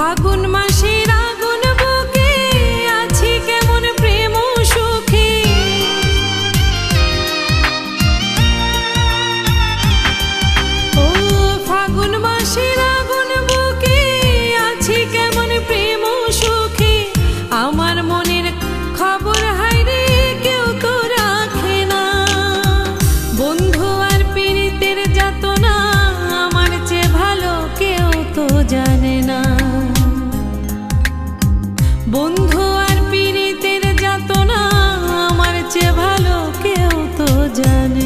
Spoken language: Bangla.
ফাগুন মাসের gecenin